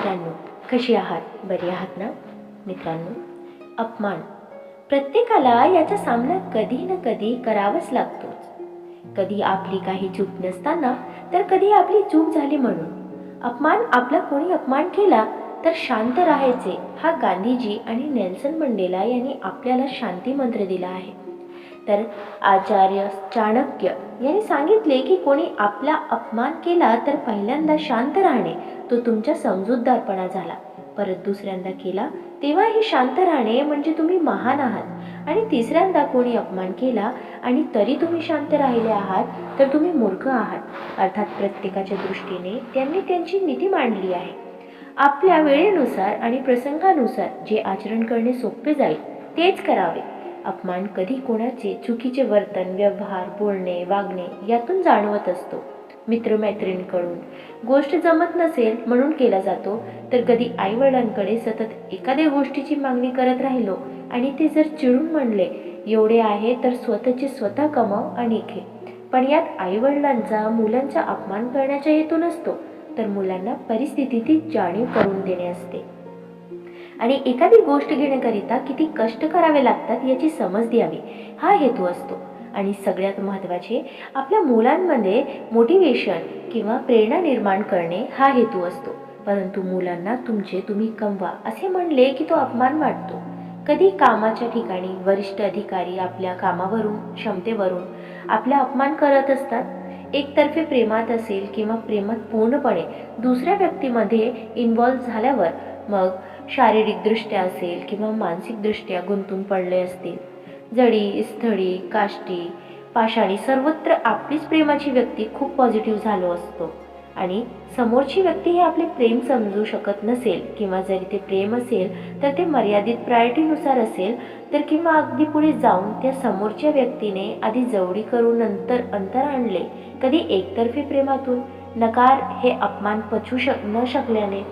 मित्रांनो कशी आहात? बरी आहात ना? मित्रांनो अपमान. प्रत्येकाला याचा सामना कधी ना कधी करावाच लागतोच. कधी आपली काही चूक नसताना तर कधी आपली चूक झाली म्हणून. अपमान आपला कोणी अपमान केला तर शांत राहायचे हा गांधीजी आणि नेल्सन मंडेला यांनी आपल्याला शांती मंत्र दिला आहे. तर आचार्य चाणक्य यांनी सांगितले की कोणी आपला अपमान केला तर पहिल्यांदा शांत राहणे. तो तुमच्या समजूतदारपणा झाला. परत दुसऱ्यांदा केला तेव्हाही शांत राहणे म्हणजे तुम्ही महान आहात. आणि तिसऱ्यांदा कोणी अपमान केला आणि तरी तुम्ही शांत राहिले आहात तर तुम्ही मूर्ख आहात. अर्थात प्रत्येकाच्या दृष्टीने त्यांनी त्यांची नीती मांडली आहे. आपल्या वेळेनुसार आणि प्रसंगानुसार जे आचरण करणे सोपे जाईल तेच करावे. अपमान कधी कोणाचे चुकीचे वर्तन व्यवहार बोलणे वागणे यातून जाणवत असतो. मित्रमैत्रिणींकडून गोष्ट जमत नसेल म्हणून केला जातो तर कधी आईवडिलांकडे सतत एखाद्या गोष्टीची मागणी करत राहिलो आणि ते जर चिडून म्हणले एवढे आहे तर स्वतःचे स्वतः कमाव आणि घे. पण यात आईवडिलांचा मुलांचा अपमान करण्याचा हेतू नसतो तर मुलांना परिस्थितीची जाणीव करून देणे असते. आणि एखादी गोष्ट घेण्याकरिता किती कष्ट करावे लागतात याची समज द्यावी. हा हेतू असतो. आणि सगळ्यात महत्त्वाचे आपल्या मुलांमध्ये मोटिवेशन किंवा प्रेरणा निर्माण करणे हा हेतू असतो. परंतु मुलांना तुमचे तुम्ही कमवा असे म्हणले की तो अपमान वाटतो कधी कामाच्या ठिकाणी वरिष्ठ अधिकारी आपल्या कामावरून क्षमतेवरून आपला अपमान करत असतात? एकतर्फे प्रेमात असेल किंवा प्रेमात पूर्णपणे दुसऱ्या व्यक्तीमध्ये इन्वॉल्व्ह झाल्यावर मग शारीरिकदृष्ट्या असेल किंवा मानसिकदृष्ट्या गुंतून पडले असतील जडी स्थळी काष्टी पाषाणी सर्वत्र आपलीच प्रेमाची व्यक्ती खूप पॉझिटिव्ह झालो असतो. आणि समोरची व्यक्ती हे आपले प्रेम समजू शकत नसेल किंवा जरी ते प्रेम असेल तर ते मर्यादित प्रायोरिटीनुसार असेल तर किंवा अगदी पुढे जाऊन त्या समोरच्या व्यक्तीने आधी जवळी करून नंतर अंतर आणले कधी एकतर्फी प्रेमातून. नकार हे अपमान पचू शक न शकल्याने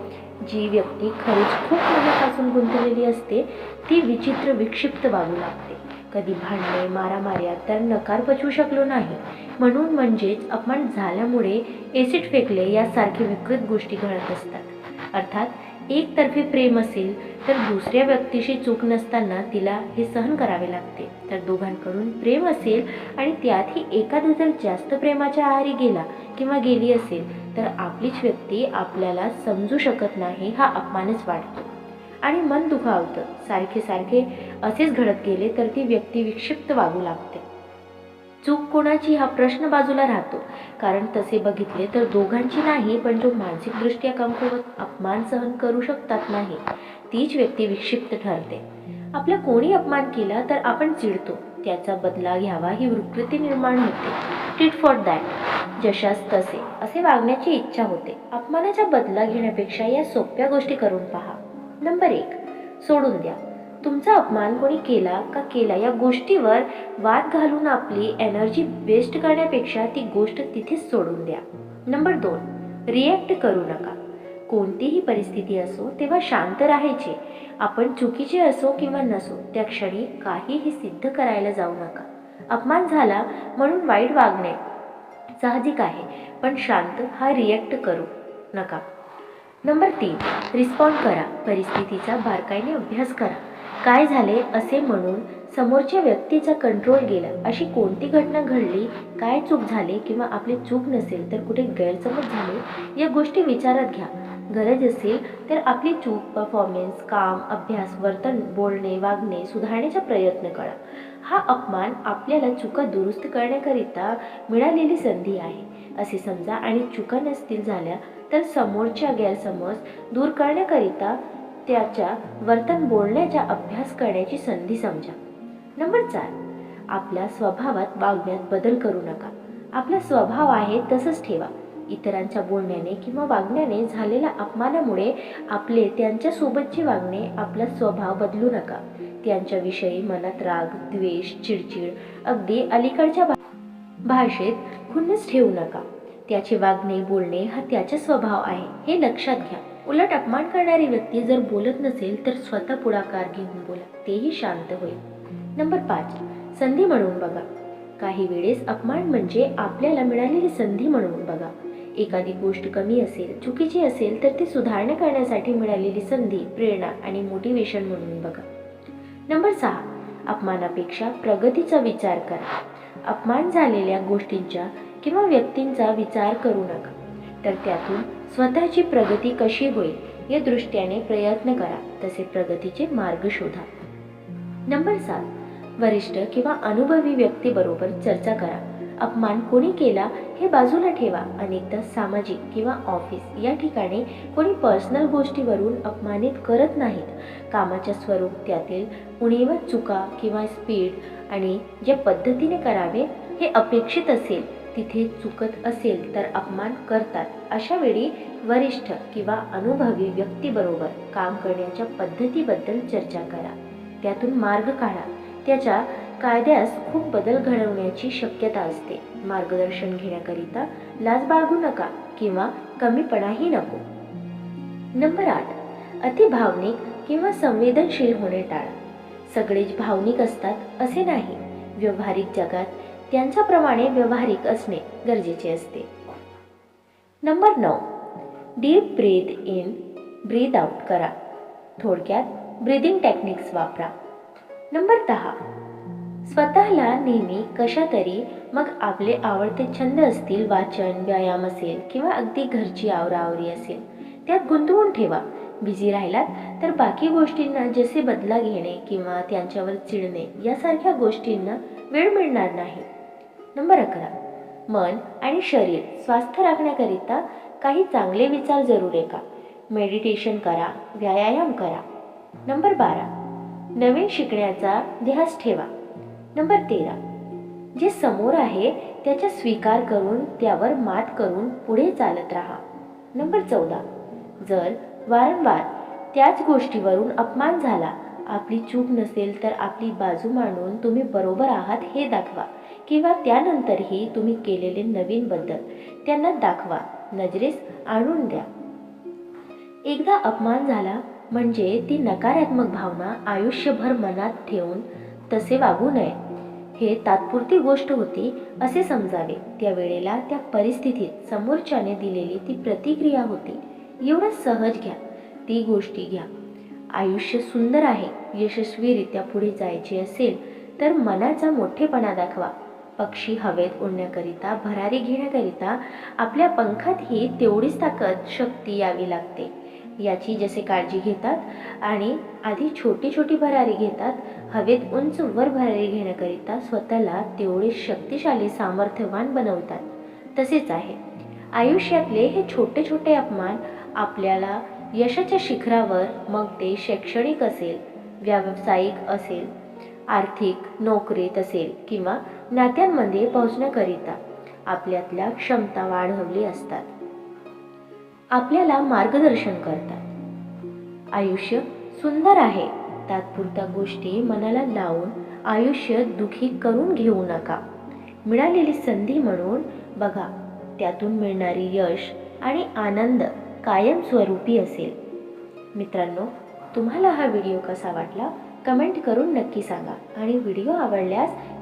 जी व्यक्ती खरीच खूप मनापासून गुंतलेली असते ती विचित्र विक्षिप्त वागू लागते. कधी भांडणे मारामाऱ्या तर नकार पचवू शकलो नाही. म्हणून म्हणजेच अपमान झाल्यामुळे एसिड फेकले यासारखे विकृत गोष्टी घडत असतात. अर्थात एकतर्फी प्रेम असेल तर दुसऱ्या व्यक्तीशी चूक नसताना तिला हे सहन करावे लागते. तर दोघांकडून प्रेम असेल आणि त्यातही एखादा जर जास्त प्रेमाच्या आहारी गेला किंवा गेली असेल तर आपलीच व्यक्ती आपल्याला समजू शकत नाही हा अपमानच वाटतो आणि मन दुखावतं. सारखे सारखे असेच घडत गेले तर ती व्यक्ती विक्षिप्त वागू लागते. चूक कोणाची हा प्रश्न बाजूला राहतो. कारण तसे बघितले तर दोघांची नाही पण जो मानसिकदृष्ट्या कमकुवत अपमान सहन करू शकतात नाही तीच व्यक्ती विक्षिप्त ठरते. आपला कोणी अपमान केला तर आपण चिडतो. त्याचा बदला घ्यावा ही विकृती निर्माण होते. टिट फॉर दॅट जशास तसे. असे वागण्याची इच्छा होते. अपमानाचा बदला घेण्यापेक्षा या सोप्या गोष्टी करून पहा. नंबर एक. सोडून द्या. तुमचा अपमान कोणी केला का केला? या गोष्टीवर वाद घालून आपली एनर्जी वेस्ट करण्यापेक्षा ती गोष्ट तिथेच सोडून द्या. नंबर दोन रिॲक्ट करू नका. कोणतीही परिस्थिती असो तेव्हा शांत राहायचे. आपण चुकीचे असो किंवा नसो त्या क्षणी काहीही सिद्ध करायला जाऊ नका. अपमान झाला म्हणून वाईट वागणे साहजिक आहे पण शांत हा रिॲक्ट करू नका. नंबर तीन रिस्पॉन्ड करा. परिस्थितीचा बारकाईने अभ्यास करा. काय झाले असे म्हणून समोरच्या व्यक्तीचा कंट्रोल गेला. अशी कोणती घटना घडली? काय चूक झाली किंवा आपली चूक नसेल तर कुठे गैरसमज झाले? या गोष्टी विचारात घ्या. गरज असेल तर आपली चूक परफॉर्मन्स काम अभ्यास वर्तन बोलणे वागणे सुधारण्याचा प्रयत्न करा. हा अपमान आपल्याला चुका दुरुस्त करण्याकरिता मिळालेली संधी आहे. असे समजा आणि चुका नसतील झाल्या तर समोरच्या गैरसमज दूर करण्याकरिता त्याच्या वर्तन बोलण्याचा अभ्यास करण्याची संधी समजा. नंबर चार. आपल्या स्वभावात वागण्यात बदल करू नका. आपला स्वभाव आहे तसंच ठेवा. इतरांच्या बोलण्याने किंवा वागण्याने झालेल्या अपमानामुळे आपले त्यांच्यासोबतचे वागणे आपला स्वभाव बदलू नका. त्यांच्याविषयी मनात राग द्वेष चिडचिड अगदी अलीकडच्या भाषेत खुन्नस ठेवू नका. त्याचे वागणे बोलणे हा त्याचा स्वभाव आहे. हे लक्षात घ्या. उलट अपमान करणारी व्यक्ती जर बोलत नसेल तर स्वतः पुढाकार घेऊन बोला. तेही शांत होईल. नंबर पाच. संधी म्हणून बघा. काही वेळेस अपमान म्हणजे आपल्याला मिळालेली संधी म्हणून बघा. एखादी गोष्ट कमी असेल चुकीची असेल तर ती सुधारणा करण्यासाठी मिळालेली संधी प्रेरणा आणि मोटिवेशन म्हणून बघा. नंबर सहा. अपमानापेक्षा प्रगतीचा विचार करा. अपमान झालेल्या गोष्टींच्या किंवा व्यक्तींचा विचार करू नका. तर त्यातून स्वतःची प्रगती कशी होईल या दृष्ट्याने प्रयत्न करा. तसे प्रगतीचे मार्ग शोधा. नंबर सात. वरिष्ठ किंवा अनुभवी व्यक्तीबरोबर चर्चा करा. अपमान कोणी केला हे बाजूला ठेवा. अनेकदा सामाजिक किंवा ऑफिस या ठिकाणी कोणी पर्सनल गोष्टीवरून अपमानित करत नाहीत. कामाच्या स्वरूप त्यातील उणीव चुका किंवा स्पीड आणि ज्या पद्धतीने करावे हे अपेक्षित असेल. तिथे चुकत असेल तर अपमान करतात. अशा वेळी वरिष्ठ किंवा अनुभवी व्यक्तीबरोबर काम करण्याच्या पद्धतीबद्दल चर्चा करा. त्यातून मार्ग काढा. त्याच्या कायद्यास खूप बदल घडवण्याची शक्यता असते. मार्गदर्शन घेण्याकरिता लाज बाळगू नका किंवा कमीपणाही नको. नंबर आठ. अति भावनिक किंवा संवेदनशील होणे टाळा. सगळेच भावनिक असतात असे नाही. व्यवहारिक जगात त्यांच्याप्रमाणे व्यवहारिक असणे गरजेचे असते. नंबर नऊ. Deep breath in breath out करा. थोडक्यात ब्रीदिंग टेक्निक्स वापरा. नंबर दहा. स्वतःला नेहमी कशा तरी मग आपले आवडते छंद असतील वाचन व्यायाम असेल किंवा अगदी घरची आवराआवरी असेल त्यात गुंतवून ठेवा. बिझी राहिलात तर बाकी गोष्टींना जसे बदला घेणे किंवा त्यांच्यावर चिडणे यासारख्या गोष्टींना वेळ मिळणार नाही. नंबर अकरा. मन आणि शरीर स्वास्थ राखण्याकरिता काही चांगले विचार जरूर आहे का? मेडिटेशन करा व्यायाम करा. नंबर बारा. नवीन शिकण्याचा ध्यास ठेवा. नंबर तेरा. जे समोर आहे त्याचा स्वीकार करून त्यावर मात करून पुढे चालत राहा. नंबर चौदा. जर वारंवार त्याच गोष्टीवरून अपमान झाला आपली चूक नसेल तर आपली बाजू मांडून तुम्ही बरोबर आहात हे दाखवा. किंवा त्यानंतरही तुम्ही केलेले नवीन बदल त्यांना दाखवा नजरेस आणून द्या. एकदा अपमान झाला म्हणजे ती नकारात्मक भावना आयुष्यभर मनात ठेवून तसे वागू नये. हे तात्पुरती गोष्ट होती असे समजावे. त्या वेळेला त्या परिस्थितीत समोरच्याने दिलेली ती प्रतिक्रिया होती. एवढं सहज घ्या ती गोष्टी घ्या. आयुष्य सुंदर आहे यशस्वीरित्या पुढे जायचे असेल तर मनाचा मोठेपणा दाखवा. पक्षी हवेत उडण्याकरिता भरारी घेण्याकरिता आपल्या पंखातही तेवढीच ताकद शक्ती यावी लागते. याची जसे काळजी घेतात आणि आधी छोटी छोटी भरारी घेतात हवेत उंच वर भरारी घेण्याकरिता स्वतःला तेवढे शक्तिशाली सामर्थ्यवान बनवतात. तसेच आहे. आयुष्यातले हे छोटे छोटे अपमान आपल्याला यशाच्या शिखरावर मग ते शैक्षणिक असेल व्यावसायिक असेल आर्थिक नोकरीत असेल किंवा नात्यांमध्ये पोहोचण्याकरिता आपल्यातल्या क्षमता वाढवली असतात. आपल्याला मार्गदर्शन करतात. आयुष्य सुंदर आहे. तात्पुरत्या गोष्टी मनाला लावून आयुष्य दुखी करून घेऊ नका. मिळालेली संधी म्हणून बघा त्यातून मिळणारी यश आणि आनंद कायमस्वरूपी असेल. मित्रांनो तुम्हाला हा व्हिडिओ कसा वाटला? कमेंट करून नक्की सांगा आणि व्हिडिओ आवडल्यास